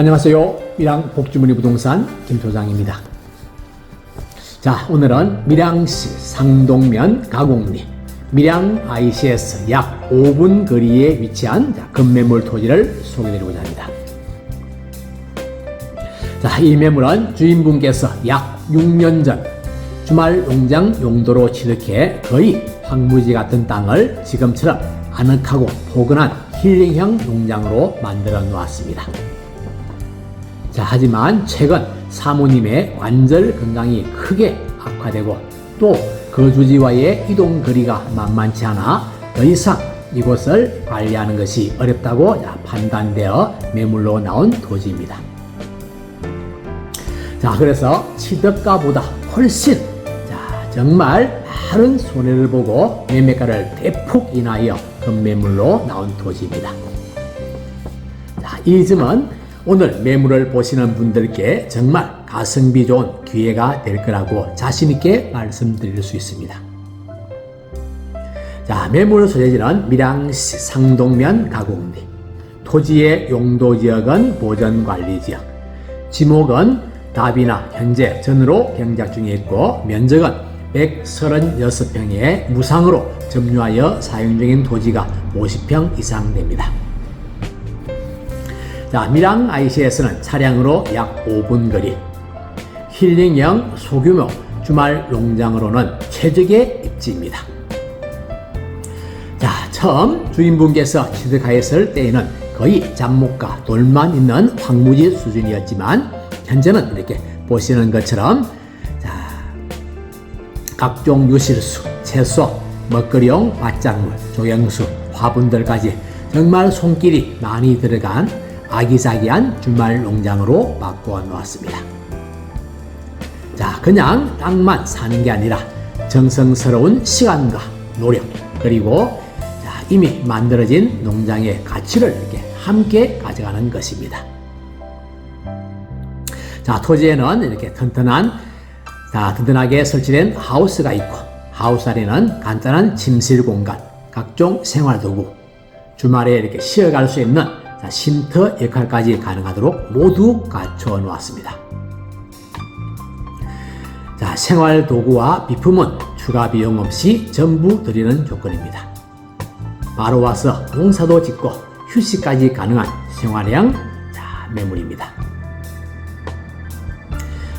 안녕하세요. 밀양 복주머니 부동산 김소장입니다. 자, 오늘은 밀양시 상동면 가곡리 밀양 ICS 약 5분 거리에 위치한 자, 건매물 토지를 소개드리고자 합니다. 자, 이 매물은 주인분께서 약 6년 전 주말 농장 용도로 취득해 거의 황무지 같은 땅을 지금처럼 아늑하고 포근한 힐링형 농장으로 만들어 놓았습니다. 자, 하지만 최근 사모님의 관절 건강이 크게 악화되고 또 거주지와의 이동 거리가 만만치 않아 더 이상 이곳을 관리하는 것이 어렵다고 판단되어 매물로 나온 토지입니다. 자, 그래서 취득가보다 훨씬 자, 정말 많은 손해를 보고 매매가를 대폭 인하여 급매물로 나온 토지입니다. 자, 이 점은 오늘 매물을 보시는 분들께 정말 가성비 좋은 기회가 될 거라고 자신있게 말씀드릴 수 있습니다. 자, 매물 소재지는 밀양시 상동면 가곡리. 토지의 용도 지역은 보전 관리 지역. 지목은 답이나 현재 전으로 경작 중에 있고 면적은 136평에 무상으로 점유하여 사용 중인 토지가 50평 이상 됩니다. 자, 밀양 IC에서는 차량으로 약 5분 거리, 힐링형 소규모 주말 농장으로는 최적의 입지입니다. 자, 처음 주인분께서 취득하였을 때에는 거의 잡목과 돌만 있는 황무지 수준이었지만 현재는 이렇게 보시는 것처럼 자, 각종 유실수, 채소, 먹거리용 밭작물, 조경수, 화분들까지 정말 손길이 많이 들어간 아기자기한 주말 농장으로 바꾸어 놓았습니다. 자, 그냥 땅만 사는 게 아니라 정성스러운 시간과 노력, 그리고 자, 이미 만들어진 농장의 가치를 이렇게 함께 가져가는 것입니다. 자, 토지에는 이렇게 튼튼한, 자, 튼튼하게 설치된 하우스가 있고, 하우스 안에는 간단한 침실 공간, 각종 생활 도구, 주말에 이렇게 쉬어갈 수 있는 자, 쉼터 역할까지 가능하도록 모두 갖춰 놓았습니다. 자, 생활 도구와 비품은 추가 비용 없이 전부 드리는 조건입니다. 바로 와서 농사도 짓고 휴식까지 가능한 생활형 자, 매물입니다.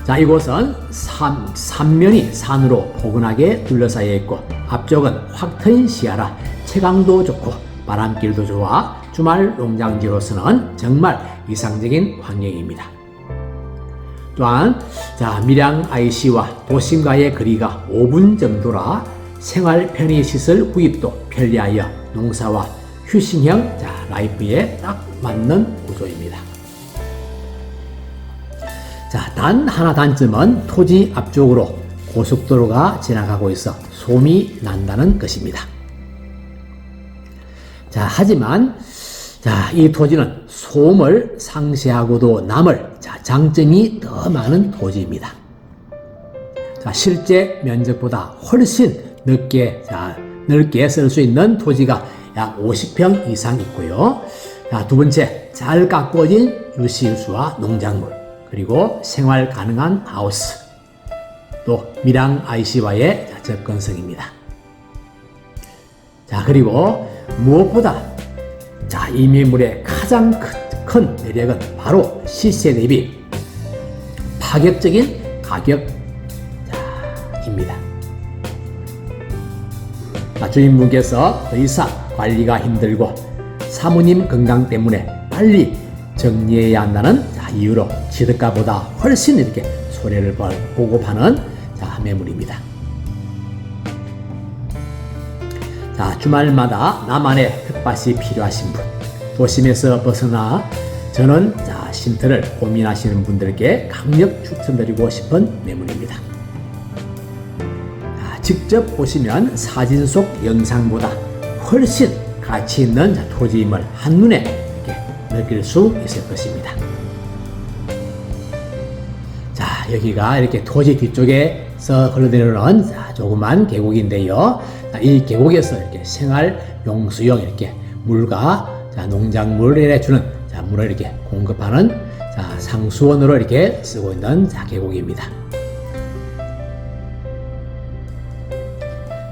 자, 이곳은 산, 산면이 산으로 포근하게 둘러싸여 있고 앞쪽은 확 트인 시야라 체감도 좋고 바람길도 좋아 주말 농장지로서는 정말 이상적인 환경입니다. 또한 자, 밀양 IC와 도심과의 거리가 5분 정도라 생활 편의시설 구입도 편리하여 농사와 휴식형 자, 라이프에 딱 맞는 구조입니다. 자, 단 하나 단점은 토지 앞쪽으로 고속도로가 지나가고 있어 소음이 난다는 것입니다. 자, 하지만 자, 이 토지는 소음을 상쇄하고도 남을 자, 장점이 더 많은 토지입니다. 자, 실제 면적보다 훨씬 넓게 자, 넓게 쓸 수 있는 토지가 약 50평 이상 있고요. 자, 두 번째, 잘 가꿔진 유실수와 농작물, 그리고 생활 가능한 하우스, 또 밀양 IC와의 접근성입니다. 자, 그리고 무엇보다 자, 이 매물의 가장 큰 매력은 바로 시세 대비 파격적인 가격입니다. 주인분께서 더 이상 관리가 힘들고 사모님 건강 때문에 빨리 정리해야 한다는 이유로 취득가보다 훨씬 이렇게 손해를 보고 파는 매물입니다. 주말마다 나만의 텃밭이 필요하신 분, 도심에서 벗어나 저는 자, 쉼터를 고민하시는 분들께 강력 추천드리고 싶은 매물입니다. 자, 직접 보시면 사진 속 영상보다 훨씬 가치 있는 자, 토지임을 한눈에 느낄 수 있을 것입니다. 자, 여기가 이렇게 토지 뒤쪽에서 흘러내려오는 조그만 계곡인데요. 이 계곡에서 이렇게 생활 용수용 이렇게 물과 자, 농작물에 주는 자, 물을 이렇게 공급하는 자, 상수원으로 이렇게 쓰고 있는 자, 계곡입니다.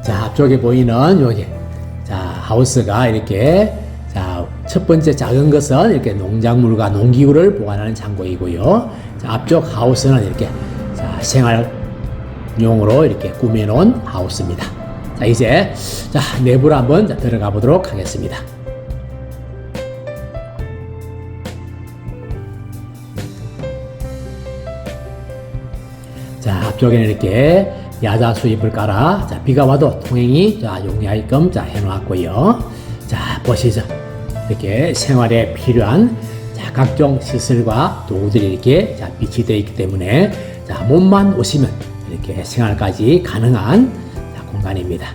자, 앞쪽에 보이는 여기 자, 하우스가 이렇게 자, 첫 번째 작은 것은 이렇게 농작물과 농기구를 보관하는 창고이고요. 자, 앞쪽 하우스는 이렇게 자, 생활용으로 이렇게 꾸며 놓은 하우스입니다. 자, 이제 자, 내부로 한번 자, 들어가 보도록 하겠습니다. 자, 앞쪽에는 이렇게 야자 수입을 깔아 자, 비가 와도 통행이 자, 용이하게끔 자, 해놓았고요. 자, 보시죠. 이렇게 생활에 필요한 자, 각종 시설과 도구들이 이렇게 자, 비치되어 있기 때문에 자, 몸만 오시면 이렇게 생활까지 가능한 자, 공간입니다.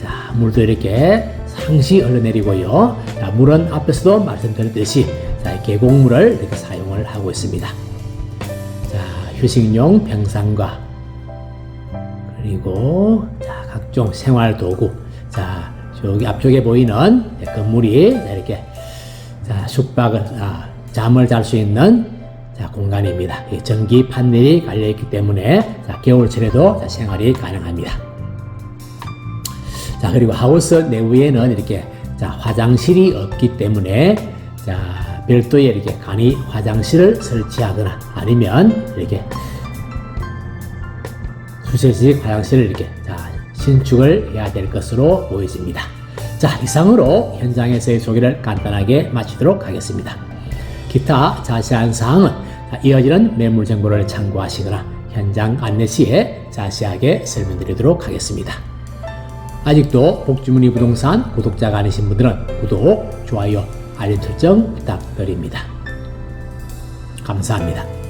자, 물도 이렇게 상시 흘러내리고요. 자, 물은 앞에서도 말씀드렸듯이 자, 계곡물을 이렇게 사용을 하고 있습니다. 자, 휴식용 병상과 그리고 자, 각종 생활 도구. 자, 저기 앞쪽에 보이는 건물이 자, 이렇게 자, 숙박을 아, 잠을 잘 수 있는 자, 공간입니다. 이 전기 판넬이 깔려 있기 때문에 자, 겨울철에도 자, 생활이 가능합니다. 자, 그리고 하우스 내부에는 이렇게 자, 화장실이 없기 때문에 자, 별도의 이렇게 간이 화장실을 설치하거나 아니면 이렇게 수세식 화장실을 이렇게 자, 신축을 해야 될 것으로 보여집니다. 자, 이상으로 현장에서의 소개를 간단하게 마치도록 하겠습니다. 기타 자세한 사항은 자, 이어지는 매물 정보를 참고하시거나 현장 안내 시에 자세하게 설명드리도록 하겠습니다. 아직도 복주머니 부동산 구독자가 아니신 분들은 구독, 좋아요, 알림 설정 부탁드립니다. 감사합니다.